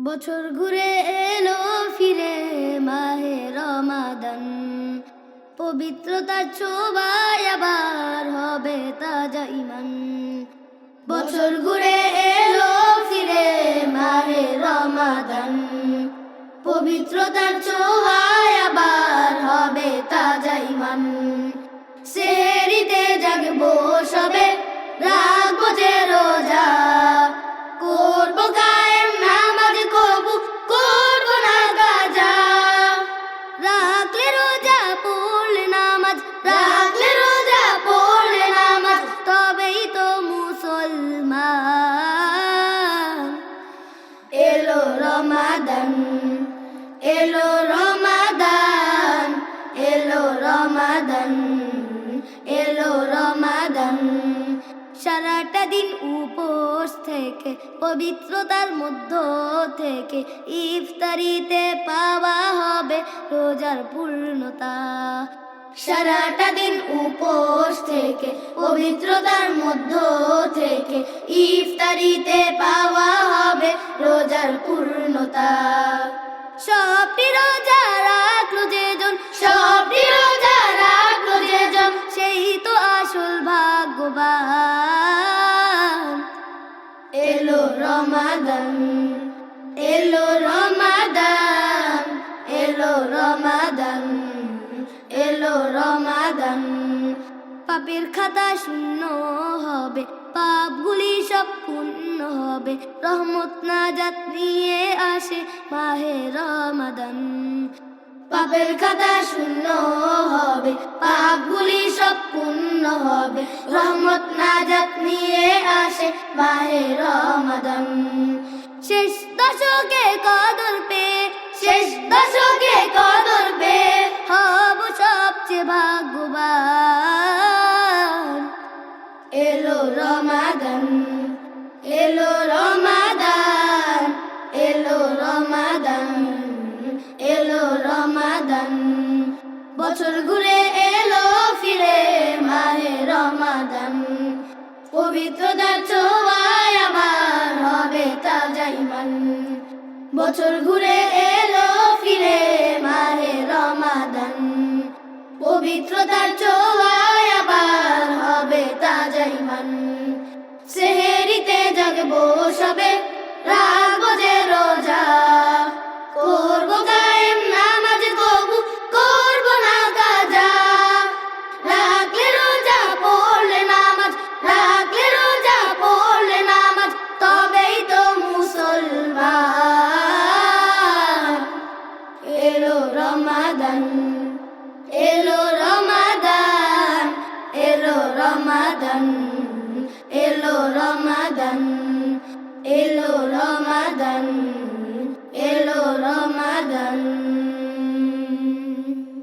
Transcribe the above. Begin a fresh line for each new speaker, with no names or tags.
বছর ঘুরে এলো ফিরে মাহে রমাদান। পবিত্রতার ছোবায় আবার হবে তাজা ইমান বছর ঘুরে এলো ফিরে মাহে রমাদান। পবিত্রতার ছোঁয়ায় আবার হবে তাজা ইমান সেরিতে জাগবো সবে রমাদান, এলো রমাদান। সারাটা দিন উপোস থেকে, পবিত্রতার মধ্য থেকে ইফতারিতে পাওয়া হবে রোজার পূর্ণতা। সারাটা দিন উপোস থেকে, পবিত্রতার মধ্য থেকে ইফতারিতে পাওয়া হবে রোজার পূর্ণতা। সবটি এলো রমাদান এলো রমাদান এলো রমাদান এলো রমাদান। পাপের খাতা শূন্য হবে পাপগুলি সব পূর্ণ হবে। রহমত না নাজাত নিয়ে আসে মাহে রমাদান। পাপের খাতা শূন্য হবে পাপগুলি সব হবে। রহমত নাজাত নিয়ে আসে মাহে রমাদান। শেষ দশকে কদর পে শেষ দশকে কদর পে হব সবচেয়ে ভাগ্যবান। এলো রমাদান এলো রমাদান এলো রমাদান এলো রমাদান। বছর ঘুরে পবিত্রতার ছোঁয়ায় আমার হবে তাজা ইমান বছর ঘুরে এলো, ফিরে মাহে রমাদান। পবিত্রতার ছোঁয়ায় আবার হবে তাজা মান। সেহেরিতে জাগবো রমাদান। এলো রমাদান এলো রমাদান এলো রমাদান এলো রমাদান এলো রমাদান।